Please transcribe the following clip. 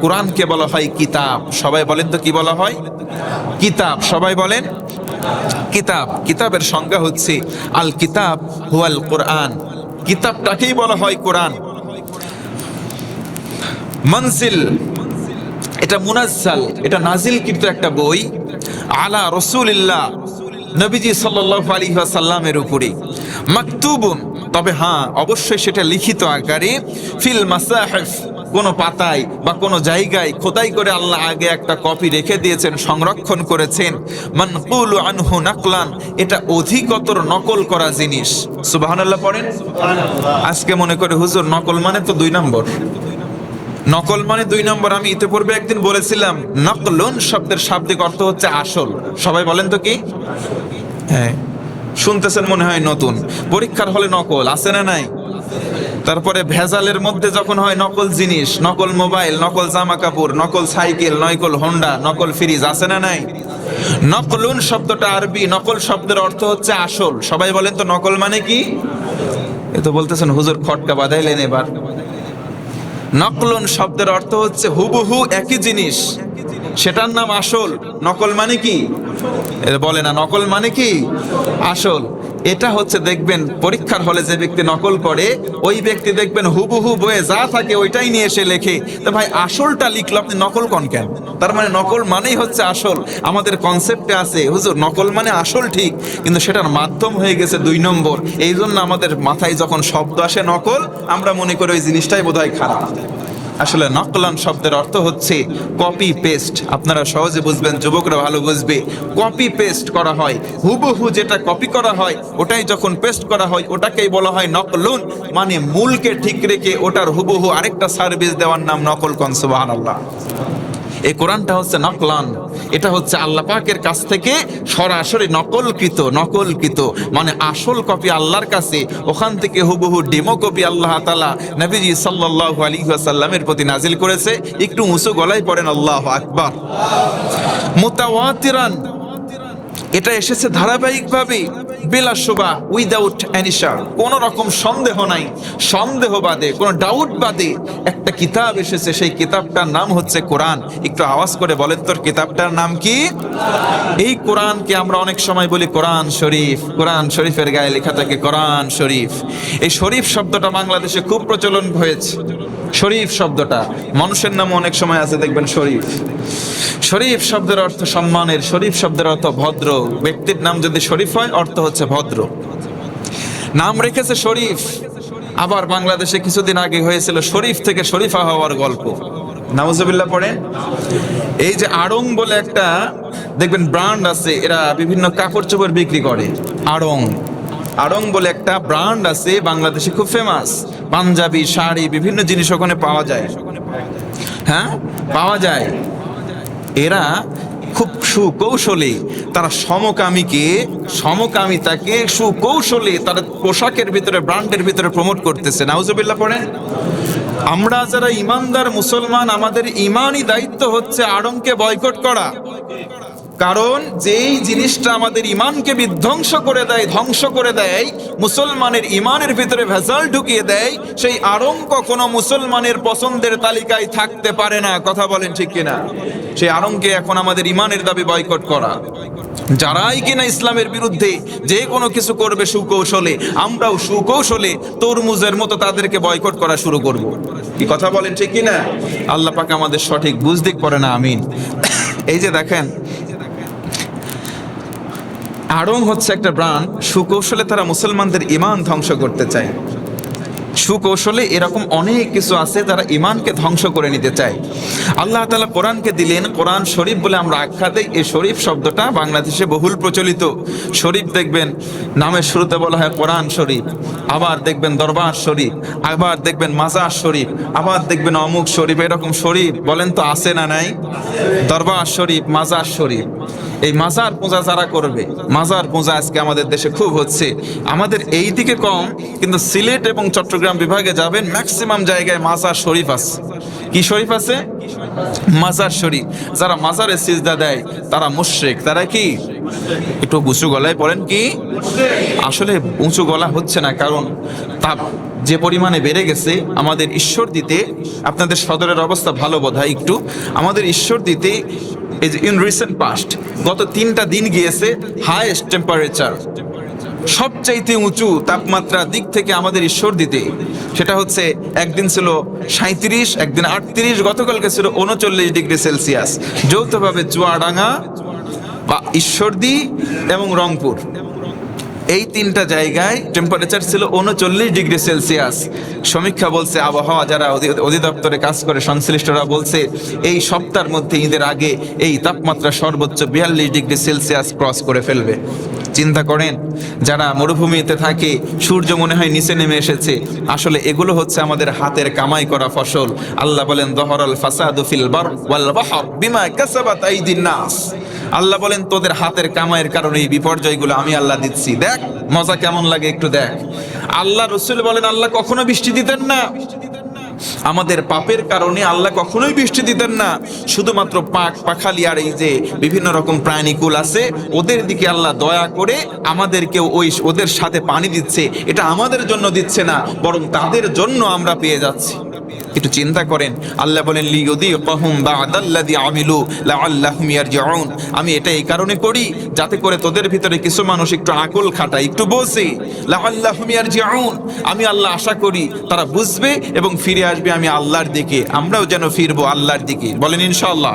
কোরআনকে বলা হয় কিতাব। সবাই বলেন তো কি বলা হয়? কিতাব। সবাই বলেন, কিতাব। কিতাবের সংজ্ঞা হচ্ছে আল কিতাব হুয়াল কোরআন। কিতাবটাকেই বলা হয় কোরআন। মনসিল, এটা মুনাজ্জাল, এটা নাজিলকৃত একটা বই, আলা রসুলিল্লাহ, নবীজি সাল্লাল্লাহু আলাইহি ওয়াসাল্লামের উপরে। মাকতুবুন, তবে হ্যাঁ অবশ্যই সেটা লিখিত আকারে, ফিল মাসাহিফ। কোন পাতায় বা কোনো জায়গায় খোদাই করে আল্লাহ আগে একটা কপি রেখে দিয়েছেন সংরক্ষণ করেছেন। মানকুল আনহু নাকলান এটা অধিকতর নকল করা জিনিস। সুবহানাল্লাহ পড়েন? আজকে মনে করে হুজুর নকল মানে তো দুই নম্বর। নকল মানে দুই নম্বর আমি ইতিপূর্বে একদিন বলেছিলাম নকলন শব্দের শাব্দিক অর্থ হচ্ছে আসল। সবাই বলেন তো কি? হ্যাঁ। শুনতেছেন মনে হয় নতুন। পরীক্ষার হলে নকল, আছে না নাই? তারপরে ভেজালের মধ্যে যখন হয় নকল জিনিস, নকল মোবাইল, নকল জামা কাপড় নকল সাইকেল, নকল হোন্ডা, নকল ফ্রিজ, আছে না নাই? নকলুন শব্দটা আরবি, নকল শব্দের অর্থ হচ্ছে আসল। সবাই বলেন তো নকল মানে কি? এ তো বলতেছেন, হুজুর খটকা বাঁধাইলেন এবার। নকলন শব্দের অর্থ হচ্ছে হুবহু একই জিনিস, সেটার নাম আসল। নকল মানে কি? বলে না, নকল মানে কি? আসল, এটা হচ্ছে দেখবেন পরীক্ষার হলে যে ব্যক্তি নকল করে, ওই ব্যক্তি দেখবেন হুবহু বয়ে যা থাকে ওইটাই নিয়ে এসে লেখে। তো ভাই, আসলটা লিখলো আপনি নকল কন কেন? তার মানে নকল মানেই হচ্ছে আসল। আমাদের কনসেপ্টে আছে, হুজুর, নকল মানে আসল ঠিক, কিন্তু সেটার মাধ্যম হয়ে গেছে দুই নম্বর। এই জন্য আমাদের মাথায় যখন শব্দ আসে নকল, আমরা মনে করি ওই জিনিসটাই বোধহয় খারাপ। আসলে নকলান শব্দের অর্থ হচ্ছে কপি পেস্ট আপনারা সহজে বুঝবেন, যুবকরা ভালো বুঝবে। কপি পেস্ট করা হয়, হুবহু যেটা কপি করা হয়, ওটাই যখন পেস্ট করা হয়, ওটাকেই বলা হয় নকলুন। মানে মূলকে ঠিক রেখে ওটার হুবহু আরেকটা সার্ভিস দেওয়ার নাম নকল কনসুবাহ আল্লাহ এই কোরআনটা হচ্ছে নকলান। এটা হচ্ছে আল্লাহ পাকের কাছ থেকে সরাসরি নকলকৃত নকলকৃত। মানে আসল কপি আল্লাহর কাছে, ওখান থেকে হুবহু ডেমো কপি আল্লাহ তালা নবীজি সাল্লাল্লাহু আলাইহি ওয়াসাল্লামের প্রতি নাজিল করেছে। একটু উঁচু গলায় পড়েন, আল্লাহ আকবার। মুতাওয়াতিরান, এটা এসেছে ধারাবাহিকভাবে। বেলা শোভা উইদাউট অ্যানিশার কোন রকম সন্দেহ নাই। সন্দেহ বাদে, কোনো ডাউট বাদে একটা কিতাব এসেছে, সেই কিতাবটার নাম হচ্ছে কোরআন। একটু আওয়াজ করে বলেন তোর কিতাবটার নাম কি? এই কোরআনকে আমরা অনেক সময় বলি কোরআন শরীফ। কোরআন শরীফের গায়ে লেখা থাকে কোরআন শরীফ। এই শরীফ শব্দটা বাংলাদেশে খুব প্রচলন হয়েছে। শরীফ শব্দটা। মানুষের নাম অনেক সময় আছে, দেখবেন শরীফ। শরীফ শব্দের অর্থ সম্মানের, শরীফ শব্দের অর্থ ভদ্র। ব্যক্তির নাম যদি শরীফ হয়, অর্থ হচ্ছে ভদ্র। নাম রেখেছে শরীফ। আবার বাংলাদেশে কিছুদিন আগে হয়েছিল শরীফ থেকে শরীফা হওয়ার গল্প। নাউজুবিল্লাহ পড়ে। এই যে আড়ং বলে একটা, দেখবেন ব্র্যান্ড আছে, এরা বিভিন্ন কাপড় চোপড় বিক্রি করে। আড়ং। আড়ং বলে একটা ব্র্যান্ড আছে, বাংলাদেশে খুব ফেমাস পাঞ্জাবি, শাড়ি, বিভিন্ন জিনিস ওখানে পাওয়া যায়। হ্যাঁ? পাওয়া যায়। এরা খুব সুকৌশলে। তারা সমকামীকে, সমকামিতাকে সুকৌশলে তারা পোশাকের ভিতরে, ব্র্যান্ডের ভিতরে প্রমোট করতেছে। নাউজুবিল্লাহ পড়েন? আমরা যারা ইমানদার মুসলমান, আমাদের ইমানই দায়িত্ব হচ্ছে আড়ংকে বয়কট করা। কারণ যেই জিনিসটা আমাদের ইমানকে বিধ্বংস করে দেয়, ধ্বংস করে দেয়, মুসলমানের ইমানের ভিতরে ভেজাল ঢুকিয়ে দেয়, সেই আড়ং কখনো মুসলমানের পছন্দের তালিকায় থাকতে পারে না। কথা বলেন ঠিক কিনা? সেই আড়ংকে এখন আমাদের ইমানের দাবি বয়কট করা। যারাই কিনা ইসলামের বিরুদ্ধে যে কোনো কিছু করবে সুকৌশলে, আমরাও সুকৌশলে তরমুজের মতো তাদেরকে বয়কট করা শুরু করব। কি কথা বলেন ঠিক কিনা? আল্লাহ পাকে আমাদের সঠিক বুঝদিক করে না, আমিন। এই যে দেখেন আড়ং হচ্ছে একটা ব্রান্ড সুকৌশলে তারা মুসলমানদের ইমান ধ্বংস করতে চায়। সুকৌশলে এরকম অনেক কিছু আছে যারা ইমানকে ধ্বংস করে নিতে চায়। আল্লাহ তালা কোরআনকে দিলেন, কোরআন শরীফ বলে আমরা আখ্যা দেই। এই শরীফ শব্দটা বাংলাদেশে বহুল প্রচলিত। শরীফ দেখবেন, নামের শুরুতে বলা হয় কোরআন শরীফ, আবার দেখবেন দরবার শরীফ, আবার দেখবেন মাজার শরীফ, আবার দেখবেন অমুক শরীফ, এরকম শরীফ। বলেন তো, আছে না নাই? দরবার শরীফ, মাজার শরীফ। এই মাজার পূজা যারা করবে, মাজার পূজা আজকে আমাদের দেশে খুব হচ্ছে। আমাদের এই দিকে কম, কিন্তু সিলেট এবং চট্টগ্রাম বিভাগে যাবেন ম্যাক্সিমাম জায়গায় মাজার শরীফ আছে। কি শরীফ আছে? মাজার শরীফ। যারা মাজারে সিজদা দেয়, তারা মুশরিক। তারা কি? একটু উঁচু গলায় পড়েন কি? আসলে উঁচু গলা হচ্ছে না, কারণ তা যে পরিমাণে বেড়ে গেছে, আমাদের ঈশ্বর দিতে আপনাদের সদরের অবস্থা ভালো বোধ একটু। আমাদের ঈশ্বর দিতে ইন রিসেন্ট পাস্ট গত তিনটা দিন গিয়েছে হাইয়েস্ট টেম্পারেচার সবচাইতে উঁচু তাপমাত্রা দিক থেকে আমাদের ঈশ্বর দিতে। সেটা হচ্ছে, একদিন ছিল সাঁত্রিশ একদিন আটত্রিশ, গতকালকে ছিল উনচল্লিশ ডিগ্রি সেলসিয়াস। যৌথভাবে চুয়াডাঙ্গা বা ঈশ্বরদী এবং রংপুর। এই তিনটা জায়গায় টেম্পারেচার ছিল উনচল্লিশ ডিগ্রি সেলসিয়াস। সমীক্ষা বলছে, আবহাওয়া যারা অধিদপ্তরে কাজ করে, সংশ্লিষ্টরা বলছে, এই সপ্তাহের মধ্যে ঈদের আগে এই তাপমাত্রা সর্বোচ্চ বিয়াল্লিশ ডিগ্রি সেলসিয়াস ক্রস করে ফেলবে। চিন্তা করেন। যারা মরুভূমিতে থাকে, সূর্য মনে হয় নিচে নেমে এসেছে। আসলে এগুলো হচ্ছে আমাদের হাতের কামাই করা ফসল। আল্লাহ বলেন, দহরল ফাসাদু ফিল বার ওয়াল বাহর বিমা কাসাবাত আইদিন নাস। আল্লাহ বলেন, তোদের হাতের কামাইয়ের কারণে এই বিপর্যয়গুলো আমি আল্লাহ দিচ্ছি। দেখ, মজা কেমন লাগে একটু দেখ। আল্লাহ রসুল বলেন, আল্লাহ কখনো বৃষ্টি দিতেন না। আমাদের পাপের কারণে আল্লাহ কখনোই বৃষ্টি দিতেন না। শুধুমাত্র পাক, পাখালি আর এই যে বিভিন্ন রকম প্রাণীকুল আছে, ওদের দিকে আল্লাহ দয়া করে আমাদেরকেও ওই ওদের সাথে পানি দিচ্ছে। এটা আমাদের জন্য দিচ্ছে না, বরং তাদের জন্য আমরা পেয়ে যাচ্ছি। একটু চিন্তা করেন। আল্লাহ বলেন লিউদি কহুম বাদাল্লাদি আমিলু লাআল্লাহুম ইয়ারজিউন। আমি এটা এই কারণে করি যাতে করে তোদের ভিতরে কিছু মানুষ একটু আকল খাটায়, একটু বোঝে। লাআল্লাহুম ইয়ারজিউন। আমি আল্লাহ আশা করি তারা বুঝবে এবং ফিরে আসবে আমি আল্লাহর দিকে। আমরাও যেন ফিরবো আল্লাহর দিকে। বলেন ইনশাআল্লাহ।